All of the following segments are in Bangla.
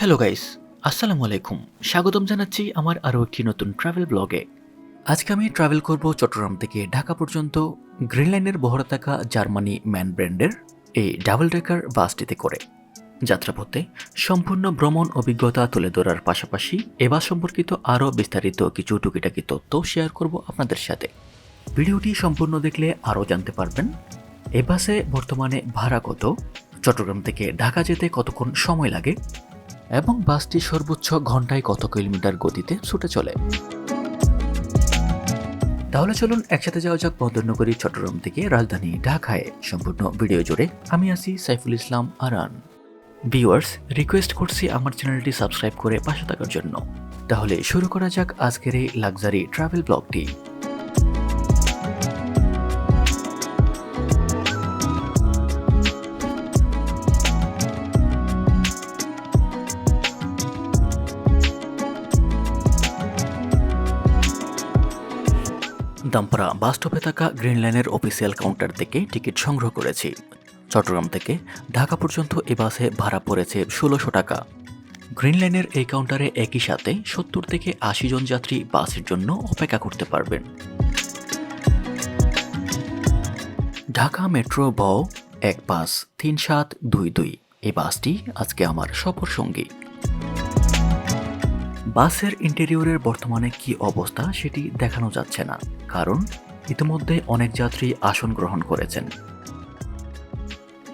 হ্যালো গাইস আসসালামু আলাইকুম স্বাগতম জানাচ্ছি আমার আরও একটি নতুন ট্রাভেল ব্লগে আজকে আমি ট্রাভেল করব চট্টগ্রাম থেকে ঢাকা পর্যন্ত গ্রিন লাইনের বহরে থাকা জার্মানি ম্যান ব্র্যান্ডের এই ডাবল ডেকার বাসটিতে করে। যাত্রাপথে সম্পূর্ণ ভ্রমণ অভিজ্ঞতা তুলে ধরার পাশাপাশি এ বাস সম্পর্কিত আরও বিস্তারিত কিছু টুকিটাকি তথ্য শেয়ার করব আপনাদের সাথে। ভিডিওটি সম্পূর্ণ দেখলে আরও জানতে পারবেন। এ বাসে বর্তমানে ভাড়া কত? চট্টগ্রাম থেকে ঢাকা যেতে কতক্ষণ সময় লাগে? এবং বাসটি সর্বোচ্চ ঘন্টায় কত কিলোমিটার গতিতে ছুটে চলে? তাহলে চলুন একসাথে যাওয়া যাক বন্দরনগরী চট্টগ্রাম থেকে রাজধানী ঢাকায়। সম্পূর্ণ ভিডিও জুড়ে আমি আছি Saiful Islam Aran. Viewers, request করছি আমার চ্যানেলটি সাবস্ক্রাইব করে পাশে থাকার জন্য। তাহলে শুরু করা যাক আজকের এই লাক্সারি ট্রাভেল ব্লগটি। দামপাড়া বাস স্টপে থাকা গ্রিন লাইনের অফিসিয়াল কাউন্টার থেকে টিকিট সংগ্রহ করেছি। চট্টগ্রাম থেকে ঢাকা পর্যন্ত এ বাসে ভাড়া পড়েছে ষোলোশো টাকা। গ্রিন লাইনের এই কাউন্টারে একই সাথে সত্তর থেকে আশি জন যাত্রী বাসের জন্য অপেক্ষা করতে পারবেন। ঢাকা মেট্রো ব এক পাঁচ তিন সাত দুই দুই। এই বাসটি আজকে আমার সফর সঙ্গী। বাসের ইন্টেরিয়রের বর্তমানে কি অবস্থা সেটি দেখানো যাচ্ছে না, কারণ ইতিমধ্যে অনেক যাত্রী আসন গ্রহণ করেছেন।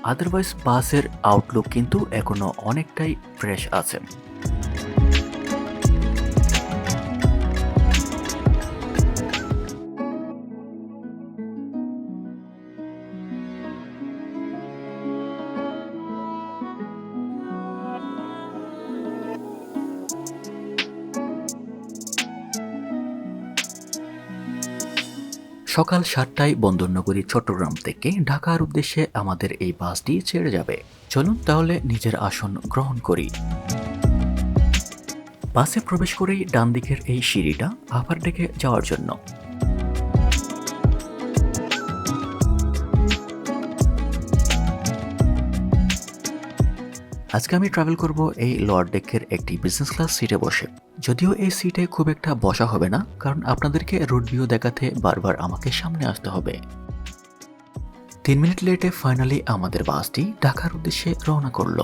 আদারওয়াইজ বাসের আউটলুক কিন্তু এখনও অনেকটাই ফ্রেশ আছে। সকাল সাতটায় বন্দরনগরী চট্টগ্রাম থেকে ঢাকার উদ্দেশ্যে আমাদের এই বাসটি ছেড়ে যাবে। চলুন তাহলে নিজের আসন গ্রহণ করি। বাসে প্রবেশ করেই ডান দিকের এই সিঁড়িটা আপার ডেকে যাওয়ার জন্য। আজকে আমি ট্রাভেল করব এই লোয়ার ডেকের একটি বিজনেস ক্লাস সিটে বসে। যদিও এই সিটে খুব একটা বসা হবে না, কারণ আপনাদেরকে রোড ভিউ দেখাতে বারবার আমাকে সামনে আসতে হবে। তিন মিনিট লেটে ফাইনালি আমাদের বাসটি ঢাকার উদ্দেশ্যে রওনা করল।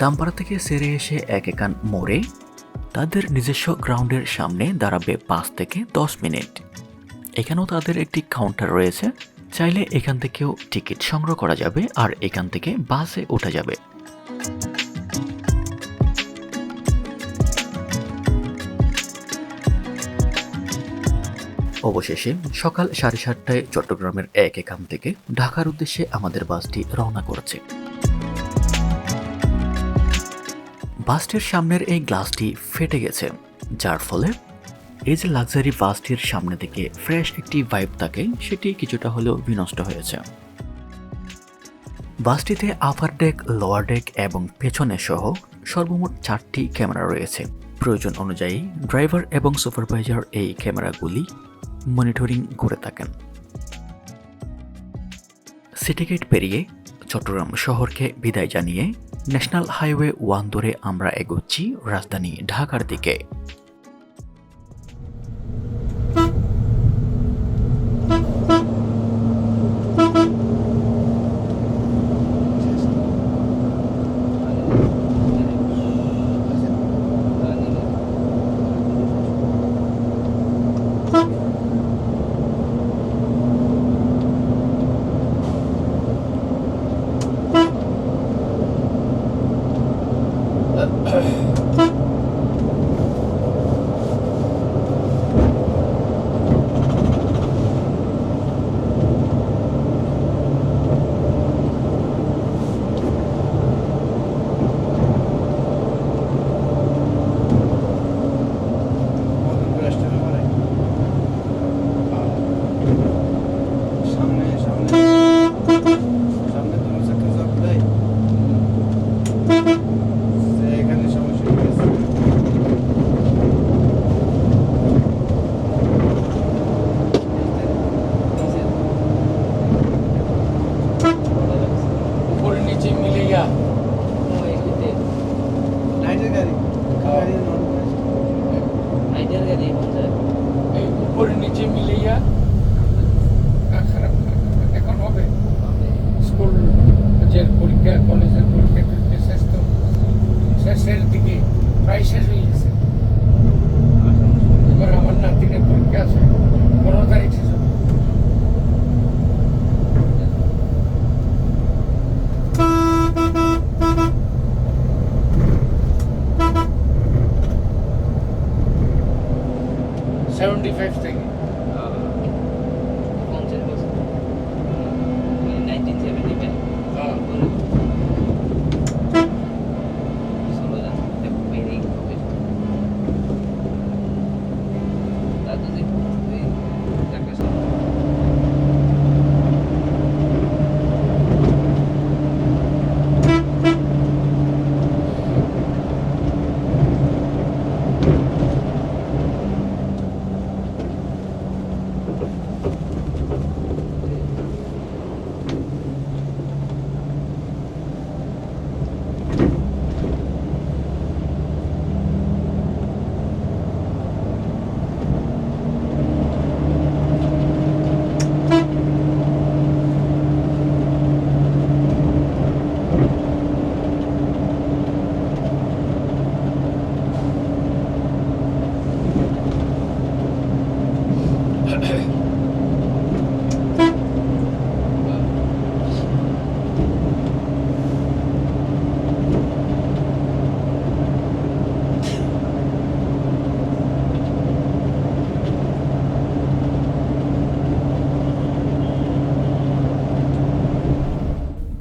দামপাড়া থেকে সেরে এসে এক একান মোড়ে তাদের নিজস্ব গ্রাউন্ডের সামনে দাঁড়াবে পাঁচ থেকে দশ মিনিট। এখানেও তাদের একটি কাউন্টার রয়েছে। চাইলে এখান থেকেও টিকিট সংগ্রহ করা যাবে আর এখান থেকে বাসে ওঠা যাবে। অবশেষে সকাল সাড়ে সাতটায় চট্টগ্রামের এক এখান থেকে ঢাকার উদ্দেশ্যে আমাদের বাসটি রওনা করেছে। বাসটির সামনের এই গ্লাসটি ফেটে গেছে, যার ফলে এই যে লাক্সারি বাসটির সামনে থেকে ফ্রেশ একটি ভাইব থাকে, সেটি কিছুটা হলেও বিনষ্ট হয়েছে। বাসটিতে আপার ডেক লোয়ার ডেক এবং পেছনে সহ সর্বমোট চারটি ক্যামেরা রয়েছে। প্রয়োজন অনুযায়ী ড্রাইভার এবং সুপারভাইজার এই ক্যামেরাগুলি মনিটরিং করে থাকেন। সিটি গেট পেরিয়ে চট্টগ্রাম শহরকে বিদায় জানিয়ে ন্যাশনাল হাইওয়ে ওয়ান ধরে আমরা এগোচ্ছি রাজধানী ঢাকার দিকে।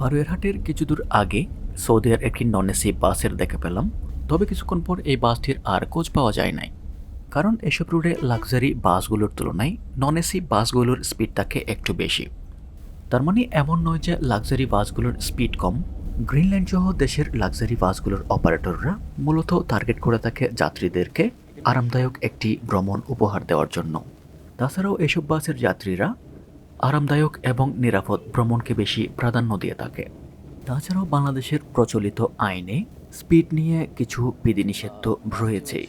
বারুয়ারহাটের কিছু দূর আগে সৌদিয়ার একটি নন এসি বাসের দেখা পেলাম, তবে কিছুক্ষণ পর এই বাসটির আর কোচ পাওয়া যায় নাই। কারণ এসব রুটে লাক্সারি বাসগুলোর তুলনায় নন এসি বাসগুলোর স্পিড থাকে একটু বেশি। তার মানে এমন নয় যে লাক্সারি বাসগুলোর স্পিড কম। গ্রিনল্যান্ড সহ দেশের লাক্সারি বাসগুলোর অপারেটররা মূলত টার্গেট করে থাকে যাত্রীদেরকে আরামদায়ক একটি ভ্রমণ উপহার দেওয়ার জন্য। তাছাড়াও এসব বাসের যাত্রীরা আরামদায়ক এবং নিরাপদ ভ্রমণকে বেশি প্রাধান্য দিয়ে থাকে। তাছাড়াও বাংলাদেশের প্রচলিত আইনে স্পিড নিয়ে কিছু বিধিনিষেধ রয়েছে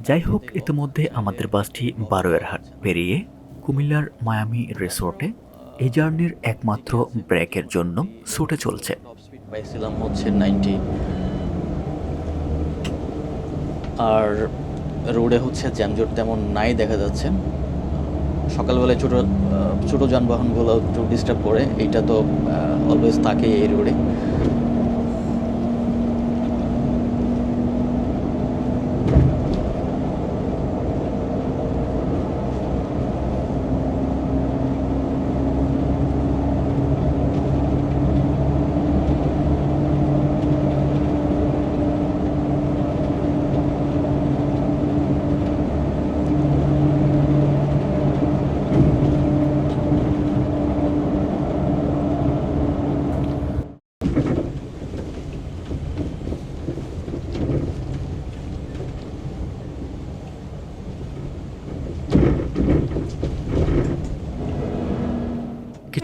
যাই হোক, ইতিমধ্যে আমাদের বাসটি বারোয়ারহাট পেরিয়ে কুমিল্লার মায়ামি রিসোর্টে এই জার্নির একমাত্র ব্রেকের জন্য ছুটে চলছে। নাইনটি। আর রোডে হচ্ছে জ্যামজট তেমন নাই, দেখা যাচ্ছে। সকালবেলায় ছোটো ছোটো যানবাহনগুলো একটু ডিস্টার্ব করে এইটা তো অলওয়েজ থাকে এই রোডে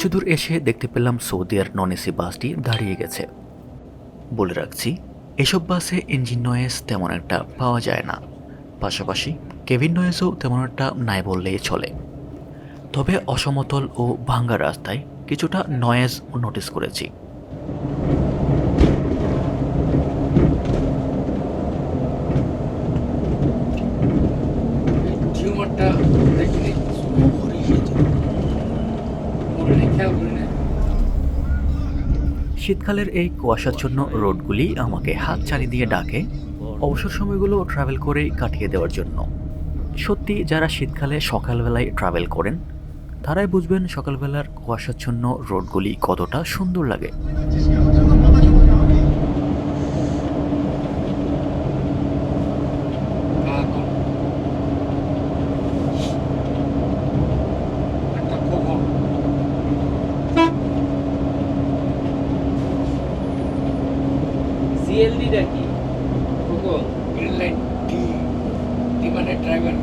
কিছু দূর এসে দেখতে পেলাম সৌদিয়ার নন এসি বাসটি দাঁড়িয়ে গেছে। বলে রাখছি, এসব বাসে ইঞ্জিন নয়েজ তেমন একটা পাওয়া যায় না। পাশাপাশি কেবিন নয়েজও তেমন একটা নাই বললেই চলে। তবে অসমতল ও ভাঙ্গা রাস্তায় কিছুটা নয়েজ নোটিস করেছি। টিউমারটা দেখিনি পুরো খেয়াল করি না শীতকালের এই কুয়াশাচ্ছন্ন রোডগুলি আমাকে হাত চালি দিয়ে ডাকে অবসর সময়গুলো ট্রাভেল করেই কাটিয়ে দেওয়ার জন্য। সত্যি যারা শীতকালে সকালবেলায় ট্রাভেল করেন, তারাই বুঝবেন সকালবেলার কুয়াশাচ্ছন্ন রোডগুলি কতটা সুন্দর লাগে হ্যাঁ, কম। একটা খবর সিএলডিটা কি কোকো গ্রিন লাইট টি টি মানে ড্রাইভার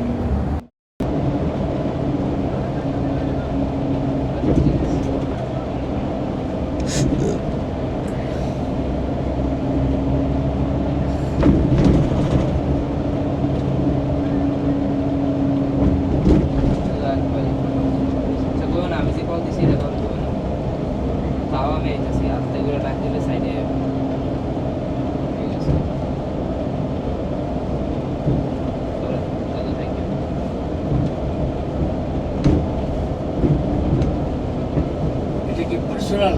পার্সোনাল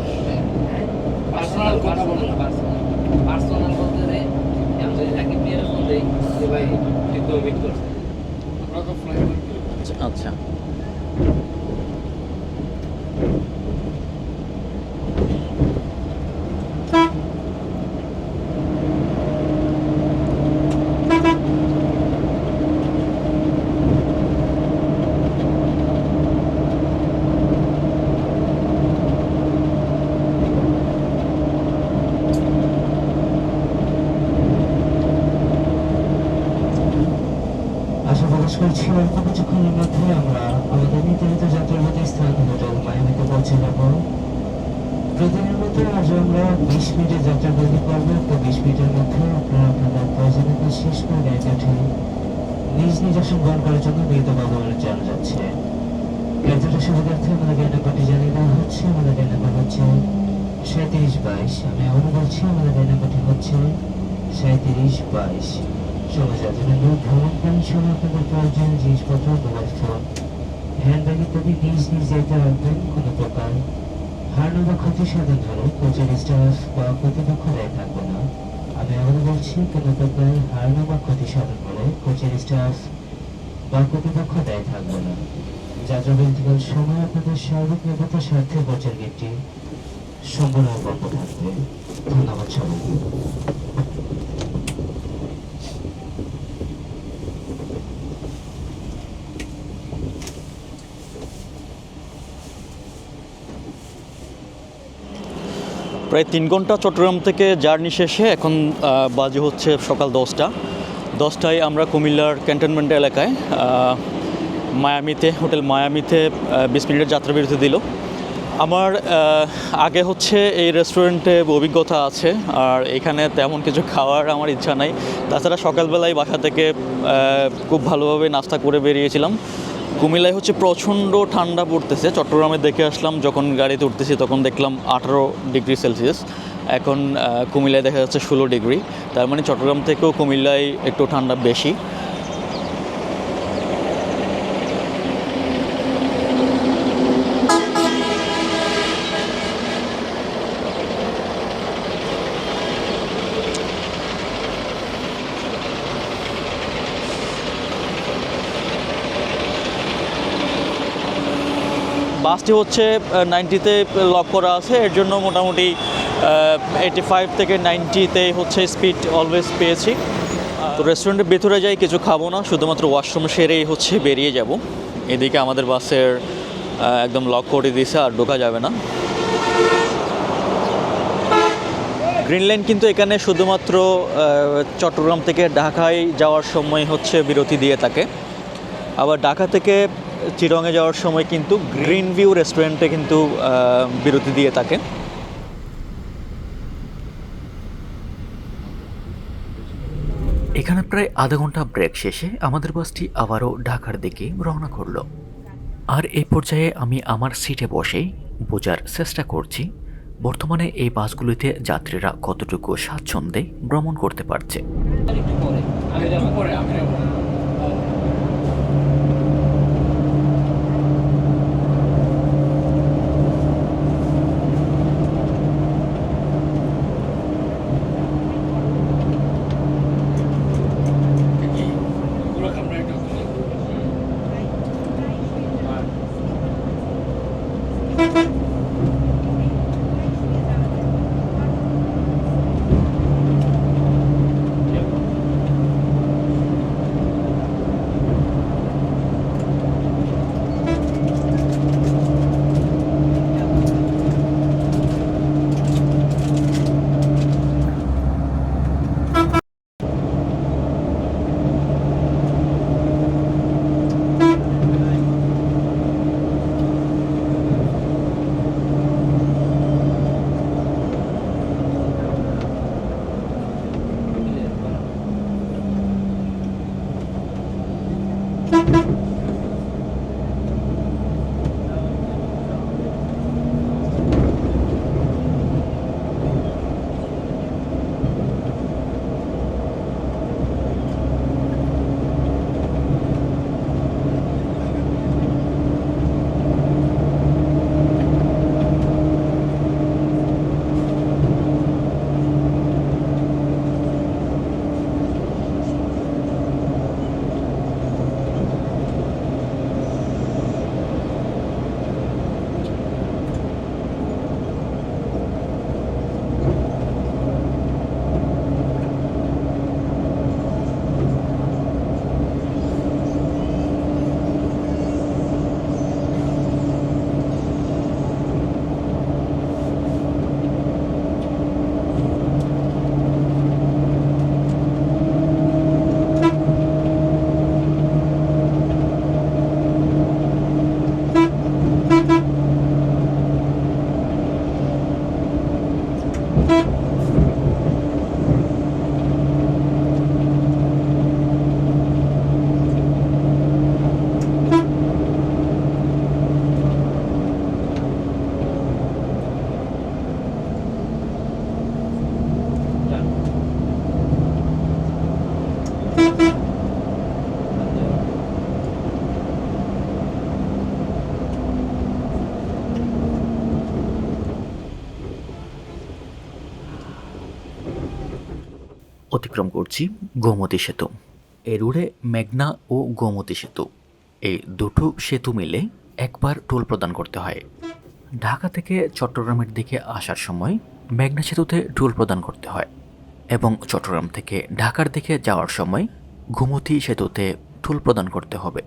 পার্সোনাল কথা বলো পার্সোনাল পার্সোনাল বলতে যে আমি যদি তাকে বিয়ের ফোন দেই যে ভাই তুই তো মিট করছিস আমরা তো ফ্লাইওভার আচ্ছা আশা প্রকাশ করছি অল্প কিছুক্ষণের মধ্যে আমরা আমাদের নির্ধারিত যাত্রাপথে স্থান হোটেল মায়ামিতে পৌঁছে যাব প্রতিদিনের মতো আজ আমরা বিশ মিনিটের যাত্রা গতি করব। তো বিশ মিনিটের মধ্যে আপনারা আপনাদের প্রয়োজনীয় কাজ শেষ করে গাড়িতে উঠে নিজ নিজ আসন গ্রহণ করার জন্য বিহিত ভবনে জানা যাচ্ছে। যাত্রাটা সুবিধার্থে আমাদের গাড়ি নাম্বারটি জানিয়ে দেওয়া হচ্ছে। আমাদের গাড়ি নাম্বার হচ্ছে সাঁত্রিশ বাইশ। আমি আবারও বলছি, আমাদের গাড়ি নাম্বারটি হচ্ছে সাঁত্রিশ বাইশ। সমাজযাত্রীবৃন্দ ভ্রমণকালীন সময় আপনাদের প্রয়োজনীয় জিনিসপত্র মোবাইল ফোন হ্যান্ডব্যাগ ইত্যাদি নিজ নিজ জায়গায় রাখবেন কোনো প্রকার হারানো বা ক্ষতি সাধন হলে কোচের স্টাফ বা থাকবে না আমি আবারও বলছি কোনো প্রকার হারানো বা ক্ষতি সাধন হলে কোচের স্টাফ বা কর্তৃপক্ষ থাকবে না যাত্রা বিরতিকাল আপনাদের নিরাপত্তার স্বার্থে কোচের গেটটি সম্পূর্ণ বন্ধ থাকবে ধন্যবাদ সবাইকে প্রায় তিন ঘণ্টা চট্টগ্রাম থেকে জার্নি শেষে এখন বাজে হচ্ছে সকাল দশটা। দশটায় আমরা কুমিল্লার ক্যান্টনমেন্ট এলাকায় মায়ামিতে, হোটেল মায়ামিতে বিশ মিনিটের যাত্রা বিরতি দিল। আমার আগে হচ্ছে এই রেস্টুরেন্টে অভিজ্ঞতা আছে, আর এখানে তেমন কিছু খাওয়ার আমার ইচ্ছা নাই। তাছাড়া সকালবেলায় বাসা থেকে খুব ভালোভাবে নাস্তা করে বেরিয়েছিলাম। কুমিল্লায় হচ্ছে প্রচণ্ড ঠান্ডা পড়তেছে। চট্টগ্রামে দেখে আসলাম, যখন গাড়িতে উঠতেছি তখন দেখলাম আঠারো ডিগ্রি সেলসিয়াস। এখন কুমিল্লায় দেখা যাচ্ছে ষোলো ডিগ্রি। তার মানে চট্টগ্রাম থেকেও কুমিল্লায় একটু ঠান্ডা বেশি। বাসটি হচ্ছে নাইনটিতে লক করা আছে। এর জন্য মোটামুটি এইটি ফাইভ থেকে নাইনটিতে হচ্ছে স্পিড অলওয়েজ পেয়েছি। তো রেস্টুরেন্টের ভেতরে যাই, কিছু খাব না। শুধুমাত্র ওয়াশরুম সেরেই হচ্ছে বেরিয়ে যাব। এদিকে আমাদের বাসের একদম লক করে দিয়েছে, আর ঢোকা যাবে না। গ্রিন লাইন কিন্তু এখানে শুধুমাত্র চট্টগ্রাম থেকে ঢাকায় যাওয়ার সময় হচ্ছে বিরতি দিয়ে থাকে। আবার ঢাকা থেকে চিরঙে যাওয়ার সময় কিন্তু গ্রিন ভিউ রেস্টুরেন্টে কিন্তু বিরতি দিয়ে থাকে। এখানে প্রায় আধা ঘণ্টা ব্রেক শেষে আমাদের বাসটি আবারও ঢাকার দিকে রওনা করল। আর এই পর্যায়ে আমি আমার সিটে বসেই বোঝার চেষ্টা করছি, বর্তমানে এই বাসগুলিতে যাত্রীরা কতটুকু স্বাচ্ছন্দ্যে ভ্রমণ করতে পারছে। অতিক্রম করছি গোমতী সেতু। এই রোডে মেঘনা ও গোমতী সেতু। এই দুটো সেতু মিলে একবার টোল প্রদান করতে হয়। ঢাকা থেকে চট্টগ্রামের দিকে আসার সময় মেঘনা সেতুতে টোল প্রদান করতে হয় এবং চট্টগ্রাম থেকে ঢাকার দিকে যাওয়ার সময় গোমতী সেতুতে টোল প্রদান করতে হবে।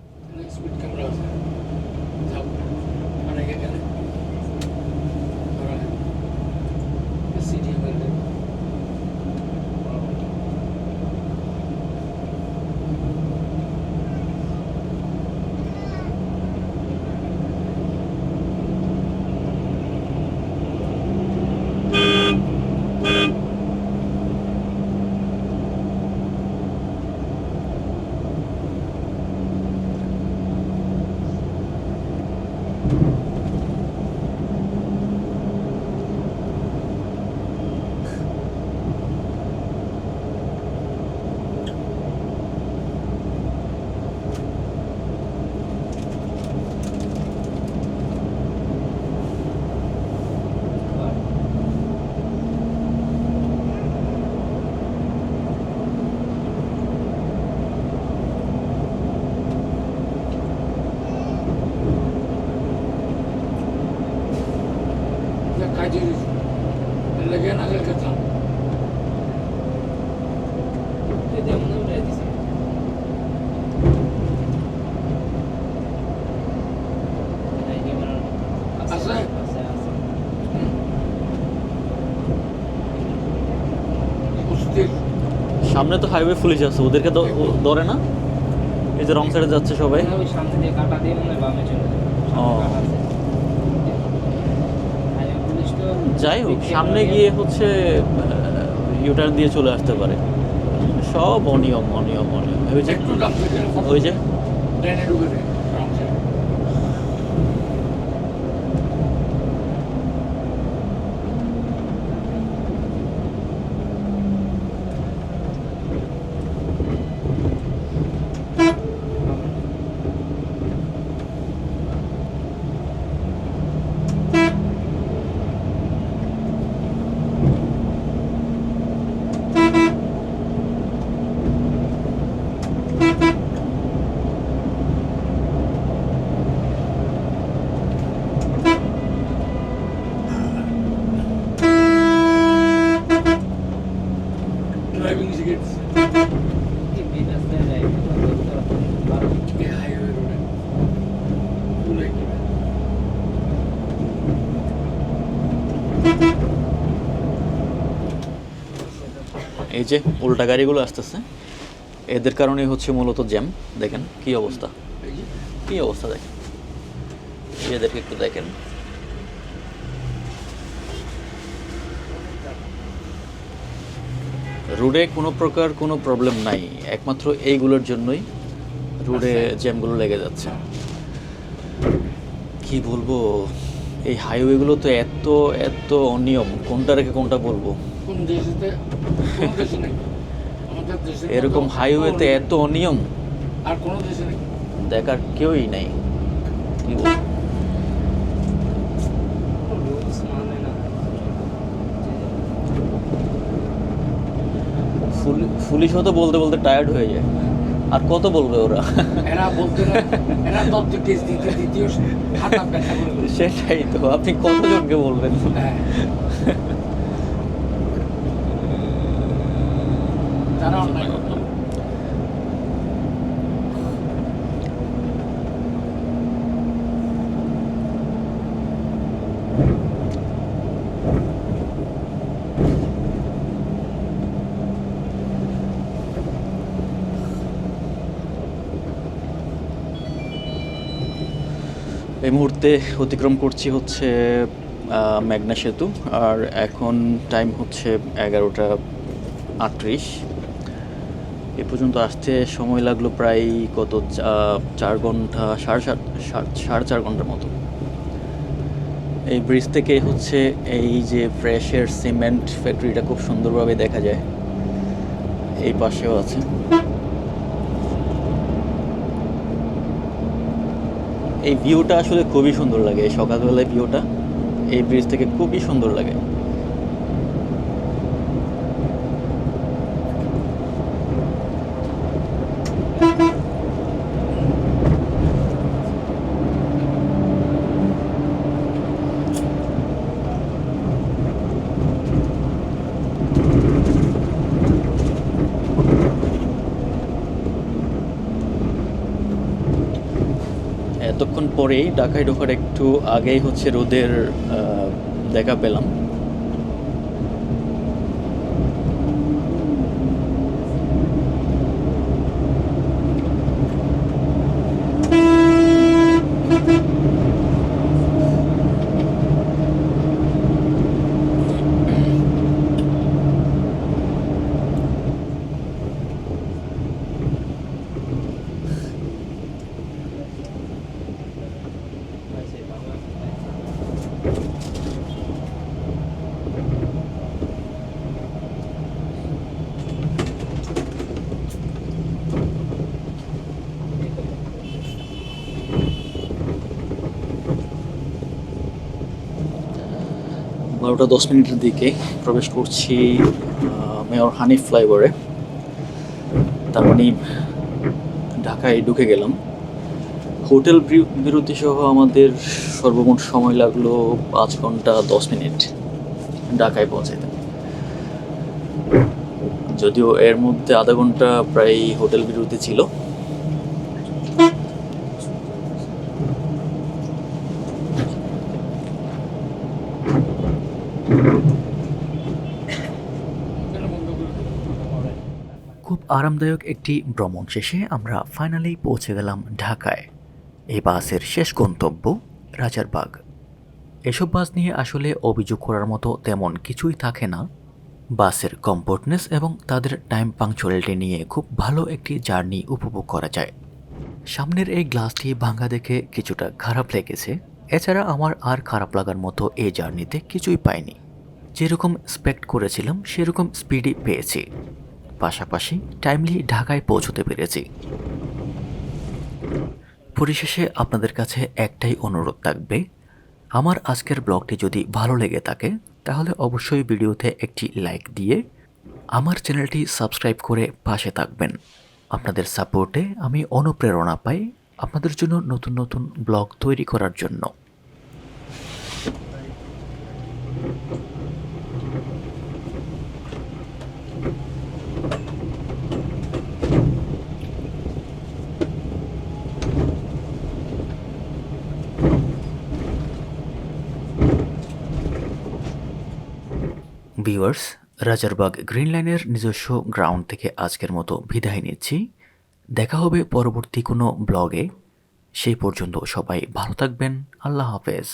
কাজে লেগে উঠে দিছি আছে অস্থির সামনে তো হাইওয়ে পুলিশ আছে ওদেরকে ও- ধরে না? এই যে রং সাইডে যাচ্ছে সবাই। ওই সামনে দিয়ে কাটা দিয়ে মনে হয় বামে চলে যাবে ও। সামনে কাটা আছে হাইওয়ে পুলিশ তো যাই হোক সামনে গিয়ে হচ্ছে ইউটার দিয়ে চলে আসতে পারে। সব অনিয়ম অনিয়ম অনিয়ম। ওই যে? ওই যে ট্রেনে ঢুকে দেয় রং সাইড ড্রাইভিং সিগারেট এই বিল রাস্তায় যায়, তো ধরতে পারবে না। এই হাইওয়ে রোডে ফুল একেবারে এই যে উল্টা গাড়িগুলো আসতেছে এদের কারণে হচ্ছে মূলত জ্যাম। দেখেন কি অবস্থা। কি অবস্থা দেখেন। এদেরকে একটু দেখেন। রোডে কোনো প্রকার কোনো প্রবলেম নাই। একমাত্র এইগুলোর জন্যই রোডে জ্যামগুলো লেগে যাচ্ছে। কি বলব? এই হাইওয়েগুলো তো এত এত অনিয়ম। কোনটা রেখে কোনটা বলব? কোন দেশেতে এরকম হাইওয়েতে এত অনিয়ম? আর কোনো দেশে নেই। দেখার কেউই নাই। কি মানে পুলিশও তো বলতে বলতে টায়ার্ড হয়ে যায়। আর কত বলবে ওরা? এরা বলতে এরা তথ্য কেস দিতে দ্বিতীয় খাতা ব্যাখ্যা করে দেয়। সেটাই তো আপনি কতজনকে বলবেন হ্যাঁ তারা অন্যায় করতো এই মুহূর্তে অতিক্রম করছি হচ্ছে মেঘনা সেতু, আর এখন টাইম হচ্ছে এগারোটা আটত্রিশ। এ পর্যন্ত আসতে সময় লাগল প্রায় কত চার ঘণ্টা, সাড়ে সাত- সাড়ে চার ঘণ্টার মতো। এই ব্রিজ থেকে হচ্ছে এই যে ফ্রেশের সিমেন্ট ফ্যাক্টরিটা খুব সুন্দরভাবে দেখা যায়। এই পাশেও আছে। এই ভিউটা আসলে খুবই সুন্দর লাগে, এই সকালবেলায় ভিউটা, এই ব্রিজ থেকে খুবই সুন্দর লাগে। এতক্ষণ পরেই ঢাকায় ঢোকার একটু আগেই হচ্ছে রোদের দেখা পেলাম। বারোটা দশ মিনিটের দিকে প্রবেশ করছি মেয়র হানিফ ফ্লাইওভারে। তার মানে ঢাকায় ঢুকে গেলাম। হোটেল বির- বিরতি সহ আমাদের সর্বমোট সময় লাগল পাঁচ ঘণ্টা দশ মিনিট ঢাকায় পৌঁছাইতে। যদিও এর মধ্যে আধা ঘণ্টা প্রায় হোটেল বিরতি ছিল কেন বন্ধ করে দিল? খুব আরামদায়ক একটি ভ্রমণ শেষে আমরা ফাইনালি পৌঁছে গেলাম ঢাকায়। এই বাসের শেষ গন্তব্য রাজারবাগ এসব বাস নিয়ে আসলে অভিযোগ করার মতো তেমন কিছুই থাকে না। বাসের কমফোর্টনেস এবং তাদের টাইম পাংচুয়ালিটি নিয়ে খুব ভালো একটি জার্নি উপভোগ করা যায়। সামনের এই গ্লাসটি ভাঙা দেখে কিছুটা খারাপ লেগেছে। এছাড়া আমার আর খারাপ লাগার মতো এই জার্নিতে কিছুই পাইনি। যেরকম এক্সপেক্ট করেছিলাম, সেরকম স্পিডই পেয়েছি। পাশাপাশি টাইমলি ঢাকায় পৌঁছতে পেরেছি। পরিশেষে আপনাদের কাছে একটাই অনুরোধ থাকবে। আমার আজকের ব্লগটি যদি ভালো লেগে থাকে, তাহলে অবশ্যই ভিডিওতে একটি লাইক দিয়ে আমার চ্যানেলটি সাবস্ক্রাইব করে পাশে থাকবেন। আপনাদের সাপোর্টে আমি অনুপ্রেরণা পাই আপনাদের জন্য নতুন নতুন ব্লগ তৈরি করার জন্য। ভিউয়ার্স রাজারবাগ গ্রিন লাইনের নিজস্ব গ্রাউন্ড থেকে আজকের মতো বিদায় নিচ্ছি। দেখা হবে পরবর্তী কোনো ব্লগে সেই পর্যন্ত সবাই ভালো থাকবেন। আল্লাহ হাফেজ।